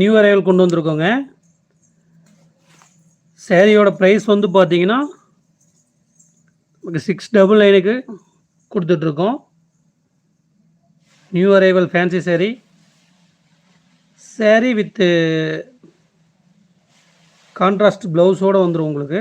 New arrival கொண்டு வந்திருக்கோங்க. சேரீயோட price வந்து பார்த்தீங்கன்னா நமக்கு சிக்ஸ் டபுள் நைனுக்கு கொடுத்துட்ருக்கோம். New arrival fancy sari sari with contrast ப்ளவுஸோடு வந்துடும் உங்களுக்கு.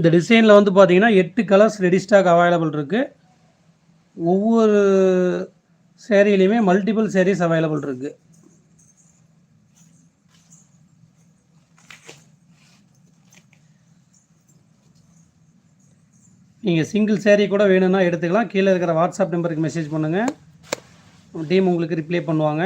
இந்த டிசைனில் வந்து பார்த்தீங்கன்னா எட்டு கலர்ஸ் ரெடி ஸ்டாக் அவைலபிள் இருக்குது ஒவ்வொரு சேரீலையுமே மல்டிபிள் சேரீஸ் அவைலபிள் இருக்குது நீங்கள் சிங்கிள் சேரீ கூட வேணும்னா எடுத்துக்கலாம். கீழே இருக்கிற வாட்ஸ்அப் நம்பருக்கு மெசேஜ் பண்ணுங்கள் டீம் உங்களுக்கு ரிப்ளை பண்ணுவாங்க.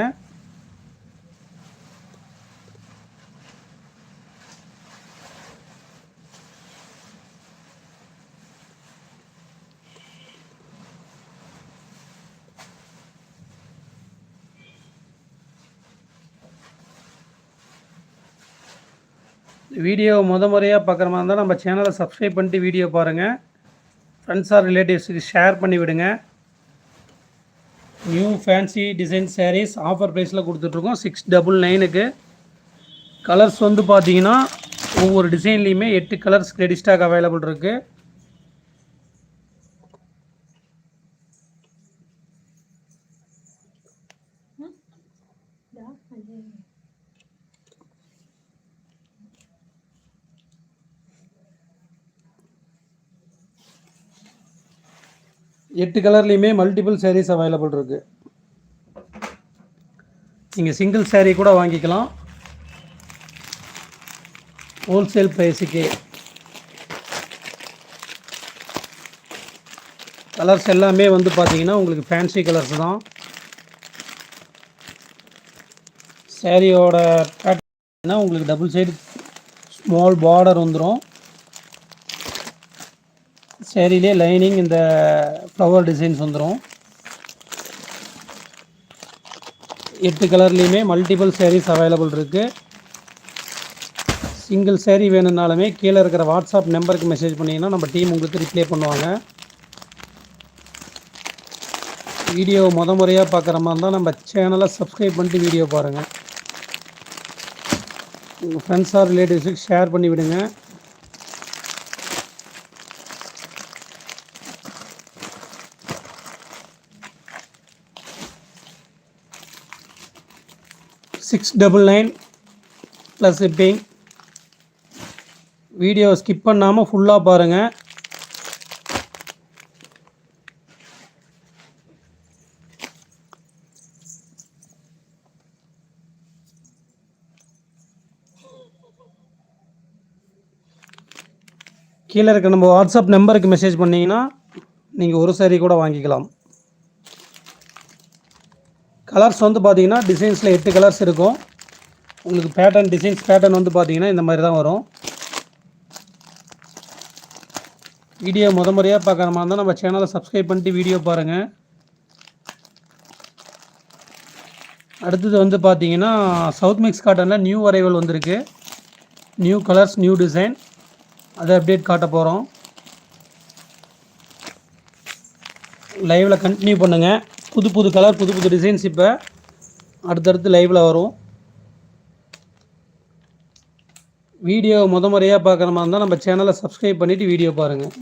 வீடியோ முத முறையாக பார்க்குற மாதிரி இருந்தால் நம்ம சேனலை சப்ஸ்கிரைப் பண்ணிட்டு வீடியோ பாருங்கள் ஃப்ரெண்ட்ஸ் ஆர் ரிலேட்டிவ்ஸுக்கு ஷேர் பண்ணி விடுங்க. New fancy design sarees offer ப்ரைஸில் கொடுத்துட்ருக்கோம். சிக்ஸ் டபுள் நைனுக்கு கலர்ஸ் வந்து பார்த்தீங்கன்னா ஒவ்வொரு டிசைன்லேயுமே எட்டு கலர்ஸ் ரெடி ஸ்டாக் அவைலபிள் இருக்குது எட்டு கலர்லேயுமே மல்டிபிள் சேரீஸ் அவைலபிள் இருக்குது நீங்கள் சிங்கிள் சேரீ கூட வாங்கிக்கலாம். ஹோல்சேல் ப்ரைஸுக்கே கலர்ஸ் எல்லாமே வந்து பார்த்தீங்கன்னா உங்களுக்கு ஃபேன்சி கலர்ஸ் தான். சேரீயோட பேட்டர்னா உங்களுக்கு டபுள் சைடு ஸ்மால் பார்டர் வந்துடும் சேரீலே லைனிங் இந்த ஃப்ளவர் டிசைன்ஸ் வந்துடும் எட்டு கலர்லேயுமே மல்டிபிள் சேரீஸ் அவைலபிள் இருக்குது சிங்கிள் சேரீ வேணும்னாலுமே கீழே இருக்கிற வாட்ஸ்அப் நம்பருக்கு மெசேஜ் பண்ணிங்கன்னா நம்ம டீம் உங்களுக்கு ரிப்ளை பண்ணுவாங்க. வீடியோ முத முறையாக பார்க்குற மாதிரி இருந்தால் நம்ம சேனலை சப்ஸ்கிரைப் பண்ணிட்டு வீடியோ பாருங்கள் உங்கள் ஃப்ரெண்ட்ஸ் ஆர் ரிலேட்டிவ்ஸுக்கு ஷேர் பண்ணி விடுங்க. Six double nine plus shipping video skip பண்ணாமல் ஃபுல்லாக பாருங்கள் கீழே இருக்க நம்ம வாட்ஸ்அப் நம்பருக்கு மெசேஜ் பண்ணிங்கன்னா நீங்கள் ஒரு saree கூட வாங்கிக்கலாம். கலர்ஸ் வந்து பார்த்தீங்கன்னா டிசைன்ஸில் எட்டு கலர்ஸ் இருக்கும். உங்களுக்கு பேட்டர்ன் டிசைன்ஸ் பேட்டர்ன் வந்து பார்த்தீங்கன்னா இந்த மாதிரி தான் வரும். வீடியோ முத முறையாக பார்க்குற மாதிரி இருந்தால் நம்ம சேனலை சப்ஸ்கிரைப் பண்ணிட்டு வீடியோ பாருங்கள் அடுத்தது வந்து பார்த்தீங்கன்னா சவுத் மிக்ஸ் காட்டனில் நியூ அரைவல் வந்திருக்கு. நியூ கலர்ஸ் நியூ டிசைன் அதை அப்டேட் காட்ட போகிறோம் லைவில் கண்டினியூ பண்ணுங்கள் புது புது கலர் புது புது டிசைன்ஸ் இப்போ அடுத்தடுத்து லைவில் வரும். வீடியோ முத முறையாக பார்க்குற மாதிரி இருந்தால் நம்ம சேனலை சப்ஸ்கிரைப் பண்ணிவிட்டு வீடியோ பாருங்கள்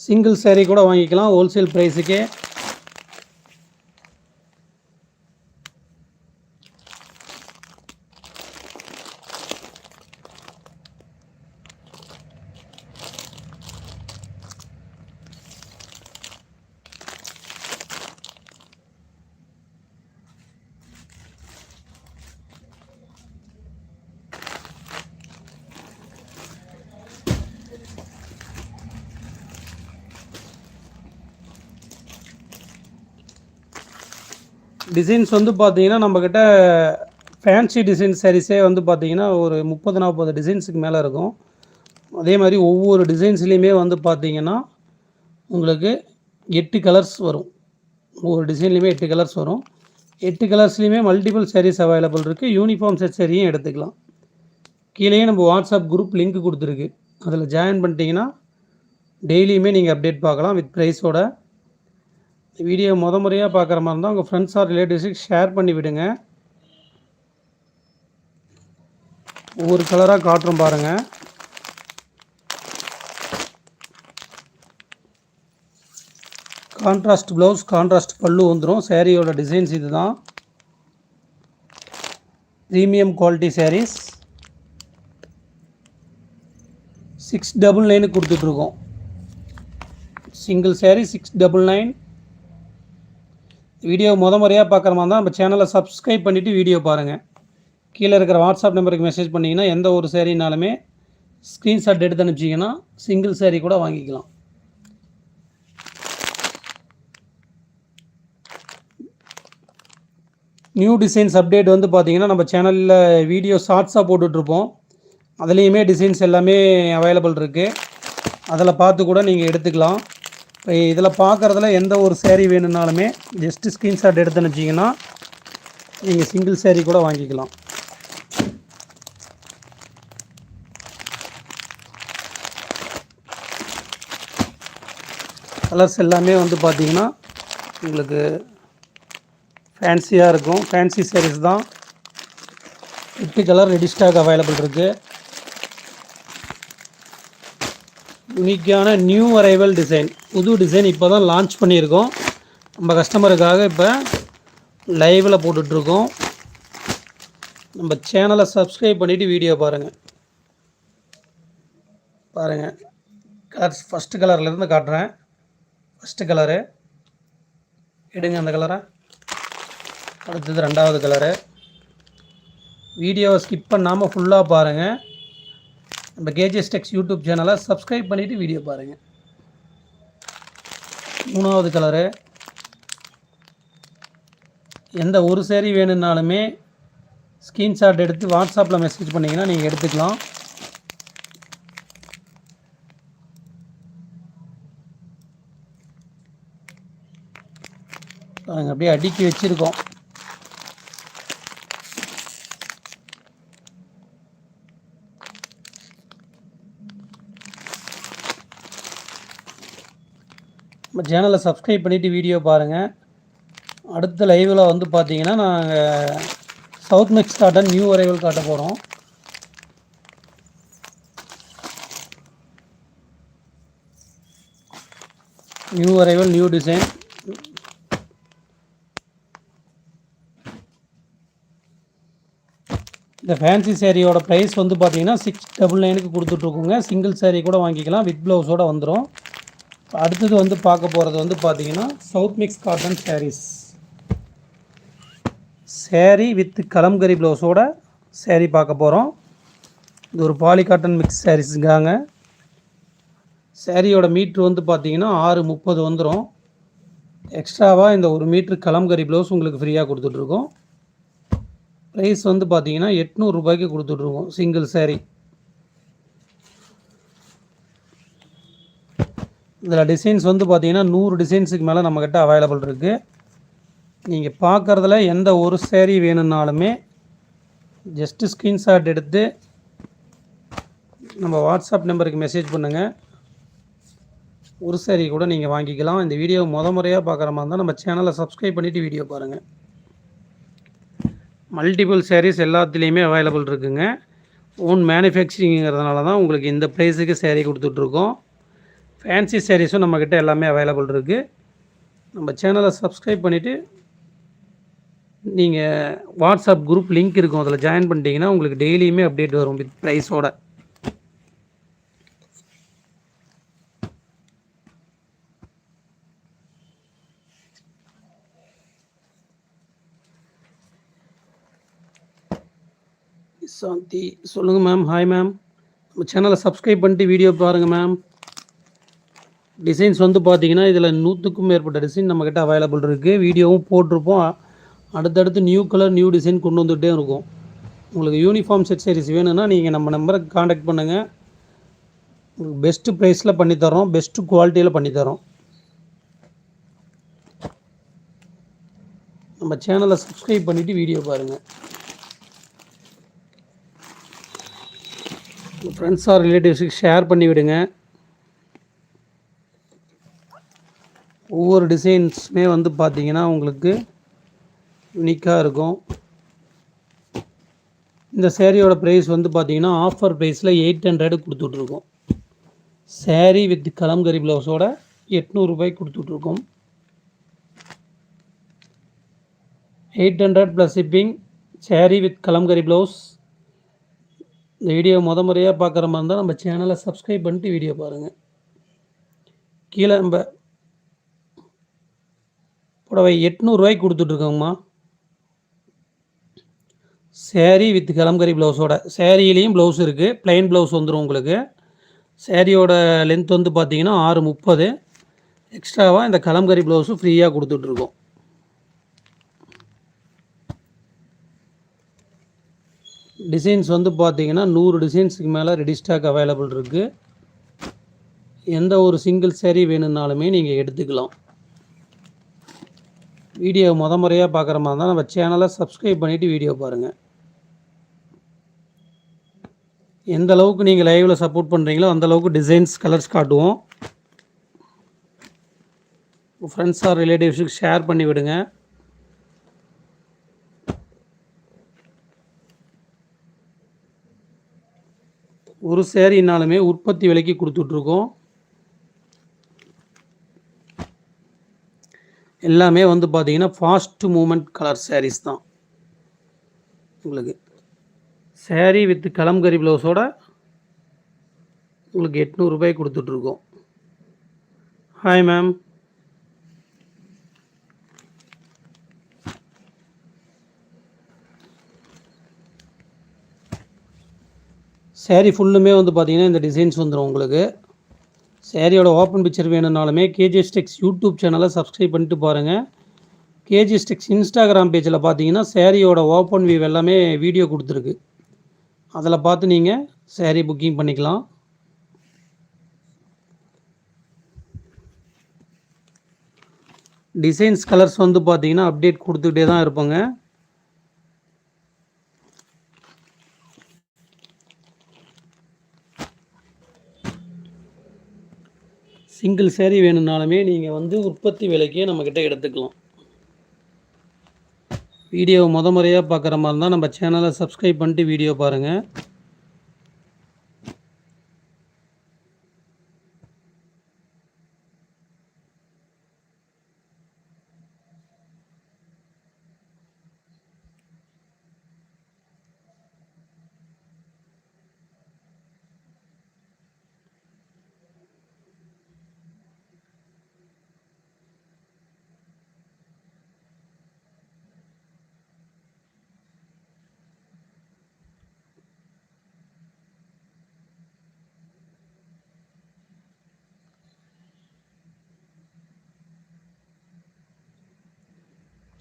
சிங்கிள் சேரீ கூட வாங்கிக்கலாம் ஹோல்சேல் ப்ரைஸுக்கே டிசைன்ஸ் வந்து பார்த்தீங்கன்னா நம்மக்கிட்ட ஃபேன்சி டிசைன் சாரீஸே வந்து பார்த்தீங்கன்னா ஒரு முப்பது நாற்பது டிசைன்ஸுக்கு மேலே இருக்கும். அதே மாதிரி ஒவ்வொரு டிசைன்ஸ்லேயுமே வந்து பார்த்தீங்கன்னா உங்களுக்கு எட்டு கலர்ஸ் வரும். ஒவ்வொரு டிசைன்லேயுமே எட்டு கலர்ஸ் வரும். எட்டு கலர்ஸ்லேயுமே மல்டிபிள் சாரீஸ் அவைலபிள் இருக்குது யூனிஃபார்ம் செட் சாரியும் எடுத்துக்கலாம். கீழேயே நம்ம வாட்ஸ்அப் குரூப் லிங்க் கொடுத்துருக்கு. அதில் ஜாயின் பண்ணிட்டீங்கன்னா டெய்லியுமே நீங்கள் அப்டேட் பார்க்கலாம் வித் ப்ரைஸோட வீடியோ முத முறையாக பார்க்குற மாதிரி இருந்தால் உங்கள் ஃப்ரெண்ட்ஸ் ஆர் ரிலேட்டிவ்ஸுக்கு ஷேர் பண்ணி விடுங்க. ஒவ்வொரு கலராக காட்டுறோம் பாருங்கள் கான்ட்ராஸ்ட் ப்ளவுஸ் கான்ட்ராஸ்ட் பல்லு வந்துடும் சேரீயோட டிசைன்ஸ் இது தான் premium quality sarees six double நைனுக்கு கொடுத்துட்ருக்கோம் single saree six double nine video முத முறையாக பார்க்குற மாதிரி தான் நம்ம சேனலை சப்ஸ்கிரைப் பண்ணிவிட்டு வீடியோ பாருங்கள் கீழே இருக்கிற வாட்ஸ்அப் நம்பருக்கு மெசேஜ் பண்ணிங்கன்னா எந்த ஒரு சேரீனாலுமே ஸ்க்ரீன்ஷாட் எடுத்து அனுப்பிச்சிங்கன்னா சிங்கிள் சேரீ கூட வாங்கிக்கலாம். நியூ டிசைன்ஸ் அப்டேட் வந்து பார்த்தீங்கன்னா நம்ம சேனலில் வீடியோ ஷார்ட்ஸாக போட்டுட்ருப்போம். அதுலேயுமே டிசைன்ஸ் எல்லாமே அவைலபிள் இருக்குது அதில் பார்த்து கூட நீங்கள் எடுத்துக்கலாம். இதில் பார்க்குறதுல எந்த ஒரு சேரீ வேணும்னாலுமே ஜஸ்ட்டு ஸ்க்ரீன்ஷாட் எடுத்து வச்சிங்கன்னா நீங்கள் சிங்கிள் சேரீ கூட வாங்கிக்கலாம். கலர்ஸ் எல்லாமே வந்து பார்த்திங்கன்னா உங்களுக்கு ஃபேன்சியாக இருக்கும். ஃபேன்சி சேரீஸ் தான். எட்டு கலர் ரெடி ஸ்டாக் அவைலபிள் இருக்குது யூனிக்கான நியூ அரைவல் டிசைன் புது டிசைன் இப்போ தான் லான்ச் பண்ணியிருக்கோம். நம்ம கஸ்டமருக்காக இப்போ லைவில் போட்டுட்ருக்கோம். நம்ம சேனலை சப்ஸ்கிரைப் பண்ணிவிட்டு வீடியோ பாருங்கள் பாருங்கள் கலர்ஸ் ஃபஸ்ட்டு கலர்லேருந்து காட்டுறேன். ஃபஸ்ட்டு கலரு எடுங்க அந்த கலரை அடுத்தது ரெண்டாவது கலரு வீடியோவை ஸ்கிப் பண்ணாமல் ஃபுல்லாக பாருங்கள் நம்ம கேஜிஎஸ் டெக்ஸ் யூடியூப் சேனலை சப்ஸ்கிரைப் பண்ணிவிட்டு வீடியோ பாருங்கள் மூணாவது கலரு. எந்த ஒரு சேரீ வேணும்னாலுமே ஸ்க்ரீன்ஷாட் எடுத்து வாட்ஸ்அப்பில் மெசேஜ் பண்ணிங்கன்னா நீங்கள் எடுத்துக்கலாம். நாங்கள் அப்படியே அடுக்கி வச்சுருக்கோம். நம்ம சேனலை சப்ஸ்கிரைப் பண்ணிவிட்டு வீடியோ பாருங்கள் அடுத்த லைவில் வந்து பார்த்தீங்கன்னா நாங்கள் சவுத் மெக்ஸ் காட்ட நியூ அரைவல் காட்ட போகிறோம் நியூ அரைவல் நியூ டிசைன் இந்த ஃபேன்சி சேரீயோட ப்ரைஸ் வந்து பார்த்தீங்கன்னா சிக்ஸ் டபுள் நைனுக்கு கொடுத்துட்ருக்கோங்க சிங்கிள் சேரீ கூட வாங்கிக்கலாம். வித் ப்ளவுஸோட வந்துடும் அடுத்தது வந்து பார்க்க போகிறது வந்து பார்த்தீங்கன்னா south mix cotton saris sari with Kalamkari ப்ளவுஸோட சேரீ பார்க்க போகிறோம் இது ஒரு பாலி காட்டன் மிக்ஸ் சாரீஸுங்காங்க சேரீயோட மீட்ரு வந்து பார்த்தீங்கன்னா ஆறு முப்பது வந்துடும் எக்ஸ்ட்ராவாக இந்த ஒரு மீட்ரு கலம்கரி ப்ளவுஸ் உங்களுக்கு ஃப்ரீயாக கொடுத்துட்ருக்கோம் ப்ரைஸ் வந்து பார்த்தீங்கன்னா எட்நூறுரூபாய்க்கு கொடுத்துட்ருக்கோம் சிங்கிள் சேரீ இதில் டிசைன்ஸ் வந்து பார்த்திங்கன்னா நூறு டிசைன்ஸுக்கு மேலே நம்மக்கிட்ட அவைலபிள் இருக்குது நீங்கள் பார்க்குறதுல எந்த ஒரு சேரீ வேணும்னாலுமே ஜஸ்ட்டு ஸ்க்ரீன்ஷாட் எடுத்து நம்ம வாட்ஸ்அப் நம்பருக்கு மெசேஜ் பண்ணுங்கள் ஒரு சேரீ கூட நீங்கள் வாங்கிக்கலாம். இந்த வீடியோ முத முறையாக பார்க்குற மாதிரி இருந்தால் நம்ம சேனலை சப்ஸ்கிரைப் பண்ணிவிட்டு வீடியோ பாருங்கள் மல்டிபிள் சேரீஸ் எல்லாத்துலேயுமே அவைலபிள் இருக்குங்க. ஓன் மேனுஃபேக்சரிங்கிறதுனால தான் உங்களுக்கு இந்த ப்ரைஸுக்கு சேரீ கொடுத்துட்ருக்கோம் ஃபேன்சி சேரீஸும் நம்மக்கிட்ட எல்லாமே அவைலபிள் இருக்குது நம்ம சேனலை சப்ஸ்கிரைப் பண்ணிவிட்டு நீங்கள் வாட்ஸ்அப் குரூப் லிங்க் இருக்கும் அதில் ஜாயின் பண்ணிட்டீங்கன்னா உங்களுக்கு டெய்லியுமே அப்டேட் வரும் வித் ப்ரைஸோட சாந்தி சொல்லுங்கள் மேம் ஹாய் மேம் நம்ம சேனலை சப்ஸ்கிரைப் பண்ணிட்டு வீடியோ பாருங்கள் மேம் டிசைன்ஸ் வந்து பார்த்தீங்கன்னா இதில் நூற்றுக்கும் மேற்பட்ட டிசைன் நம்மக்கிட்ட அவைலபிள் இருக்குது வீடியோவும் போட்டிருப்போம். அடுத்தடுத்து நியூ கலர் நியூ டிசைன் கொண்டு வந்துகிட்டே இருக்கும். உங்களுக்கு யூனிஃபார்ம் செட் sarees வேணும்னா நீங்கள் நம்ம நம்பருக்கு காண்டாக்ட் பண்ணுங்கள் உங்களுக்கு பெஸ்ட்டு ப்ரைஸில் பண்ணித்தரோம் பெஸ்ட்டு குவாலிட்டியில் பண்ணித்தரோம் நம்ம சேனலை சப்ஸ்கிரைப் பண்ணிவிட்டு வீடியோ பாருங்கள் உங்கள் ஃப்ரெண்ட்ஸ் ஆர் ரிலேட்டிவ்ஸுக்கு ஷேர் பண்ணி விடுங்க ஒவ்வொரு டிசைன்ஸுமே வந்து பார்த்தீங்கன்னா உங்களுக்கு யூனிக்காக இருக்கும். இந்த சேரீயோட ப்ரைஸ் வந்து பார்த்தீங்கன்னா ஆஃபர் ப்ரைஸில் எயிட் ஹண்ட்ரடு கொடுத்துட்ருக்கோம். சேரீ வித் கலம்கரி ப்ளவுஸோட எட்நூறுபாய் கொடுத்துட்ருக்கோம். Eight hundred plus shipping saree with Kalamkari blouse இந்த வீடியோ முத முறையாக பார்க்குற மாதிரி இருந்தால் நம்ம சேனலை சப்ஸ்கிரைப் பண்ணிட்டு வீடியோ பாருங்கள் கீழே நம்ம புடவை எட்நூறுரூவாய்க்கு கொடுத்துட்ருக்கோங்கம்மா. சேரீ வித் கலம்கரி ப்ளவுஸோட சேரீலேயும் ப்ளவுஸ் இருக்குது ப்ளைன் ப்ளவுஸ் வந்துடும் உங்களுக்கு. சேரீயோட லென்த் வந்து பார்த்தீங்கன்னா ஆறு முப்பது. எக்ஸ்ட்ராவாக இந்த கலம்கரி ப்ளவுஸும் ஃப்ரீயாக கொடுத்துட்ருக்கோம். டிசைன்ஸ் வந்து பார்த்தீங்கன்னா நூறு டிசைன்ஸுக்கு மேலே ரெடி ஸ்டாக் அவைலபிள் இருக்குது எந்த ஒரு சிங்கிள் சேரீ வேணும்னாலுமே நீங்கள் எடுத்துக்கலாம். வீடியோ முத முறையாக பார்க்குற மாதிரி இருந்தால் நம்ம சேனலை சப்ஸ்கிரைப் பண்ணிவிட்டு வீடியோ பாருங்கள் எந்த அளவுக்கு நீங்கள் லைவில் சப்போர்ட் பண்ணுறீங்களோ அந்த அளவுக்கு டிசைன்ஸ் கலர்ஸ் காட்டுவோம். ஃப்ரெண்ட்ஸ் ஆர் ரிலேட்டிவ்ஸுக்கு ஷேர் பண்ணி விடுங்க. ஒரு சேரீனாலுமே உற்பத்தி விலைக்கு கொடுத்துட்ருக்கோம் எல்லாமே வந்து பார்த்தீங்கன்னா ஃபாஸ்ட் மூமெண்ட் கலர் சாரீஸ் தான். உங்களுக்கு சேரீ வித் கலம்கரி ப்ளவுஸோட உங்களுக்கு எட்நூறுபாய் கொடுத்துட்ருக்கோம் ஹாய் மேம் சேரீ ஃபுல்லுமே வந்து பார்த்தீங்கன்னா இந்த டிசைன்ஸ் வந்துடும் உங்களுக்கு. சேரீயோட ஓப்பன் பிக்சர் வேணும்னாலுமே கேஜிஎஸ் டெக்ஸ் யூடியூப் சேனலை சப்ஸ்கிரைப் பண்ணிட்டு பாருங்கள் கேஜிஎஸ் டெக்ஸ் இன்ஸ்டாகிராம் பேஜில் பார்த்தீங்கன்னா சேரீயோட ஓப்பன் வியூ எல்லாமே வீடியோ கொடுத்துருக்கு. அதில் பார்த்து நீங்கள் சேரீ புக்கிங் பண்ணிக்கலாம். டிசைன்ஸ் கலர்ஸ் வந்து பார்த்தீங்கன்னா அப்டேட் கொடுத்துக்கிட்டே தான் இருப்போங்க. சிங்கிள் சேரீ வேணும்னாலுமே நீங்கள் வந்து உற்பத்தி விலைக்கே நம்மக்கிட்ட எடுத்துக்கலாம். வீடியோ முத முறையாக பார்க்குற மாதிரி இருந்தால் நம்ம சேனலை சப்ஸ்கிரைப் பண்ணிட்டு வீடியோ பாருங்கள்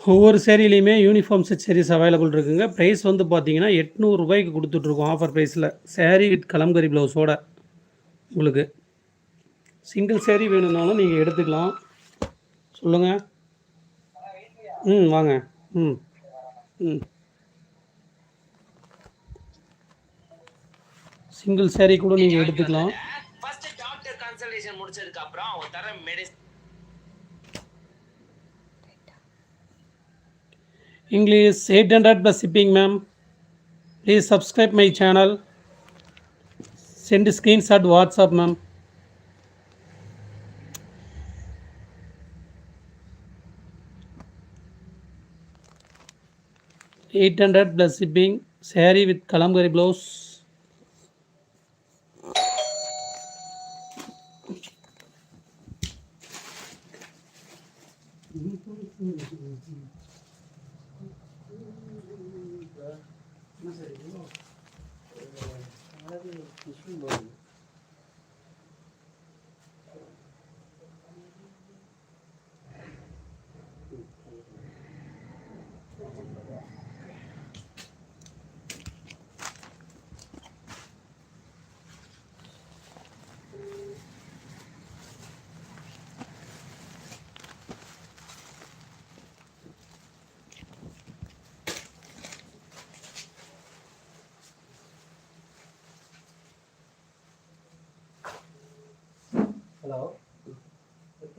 ஒவ்வொரு சேரீலையுமே யூனிஃபார்ம் செட் சேரீஸ் அவைலபிள் இருக்குங்க. ப்ரைஸ் வந்து பார்த்தீங்கன்னா எட்நூறுரூபாய்க்கு கொடுத்துட்ருக்கோம் ஆஃபர் ப்ரைஸில் சேரீ வித் கலம்கரி ப்ளவுஸோட உங்களுக்கு. சிங்கிள் சேரீ வேணும்னாலும் நீங்கள் எடுத்துக்கலாம். சொல்லுங்கள் ம் வாங்க. ம் ம். சிங்கிள் சேரீ கூட நீங்கள் எடுத்துக்கலாம். ஃபர்ஸ்ட் டாக்டர் கன்சல்டேஷன் முடிச்சதுக்கு அப்புறம் அவங்க தர medicine English 800 plus shipping ma'am. Please subscribe my channel. Send screenshot WhatsApp ma'am eight hundred plus shipping saree with Kalamkari blouse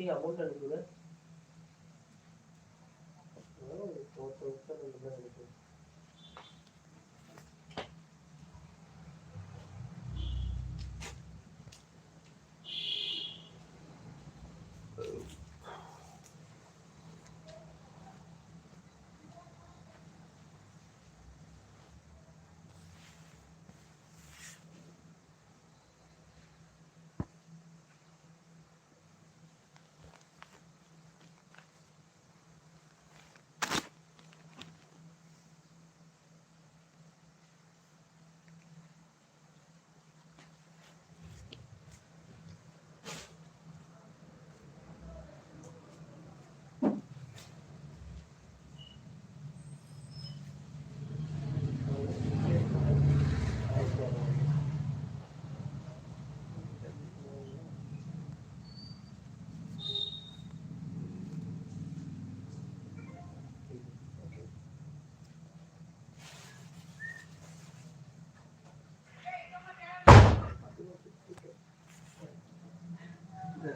எப்படி அமௌண்ட் அனுப்புங்க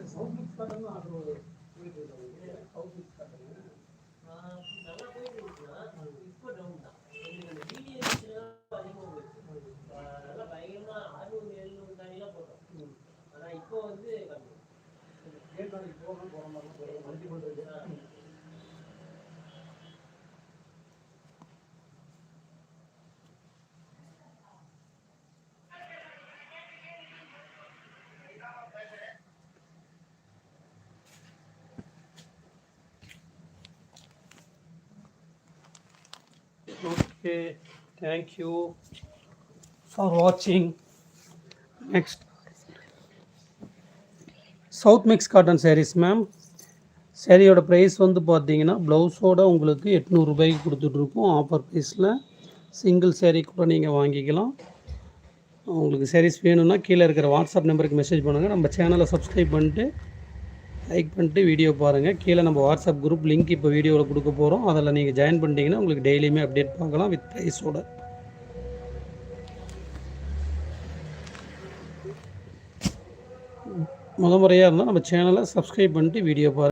小米车灯啊，是不？Okay thank you for watching. Next. South mix cotton sarees ma'am சேரீயோட price வந்து பார்த்தீங்கன்னா ப்ளவுஸோட உங்களுக்கு எட்நூறுபாய்க்கு கொடுத்துட்ருக்கோம் offer ப்ரைஸில் single sari கூட நீங்கள் வாங்கிக்கலாம். உங்களுக்கு சாரீஸ் வேணும்னா கீழே இருக்கிற வாட்ஸ்அப் நம்பருக்கு மெசேஜ் பண்ணுங்கள் நம்ம சேனலை சப்ஸ்கிரைப் பண்ணிட்டு லைக் பண்ணிட்டு வீடியோ பாருங்கள் கீழே நம்ம வாட்ஸ்அப் குரூப் லிங்க் இப்போ வீடியோவில் கொடுக்க போகிறோம் அதில் நீங்கள் ஜாயின் பண்ணிட்டீங்கன்னா உங்களுக்கு டெய்லியுமே அப்டேட் பார்க்கலாம் வித் ப்ரைஸோட முத முறையாக இருந்தால் நம்ம சேனலை சப்ஸ்கிரைப் பண்ணிட்டு வீடியோ பாருங்கள்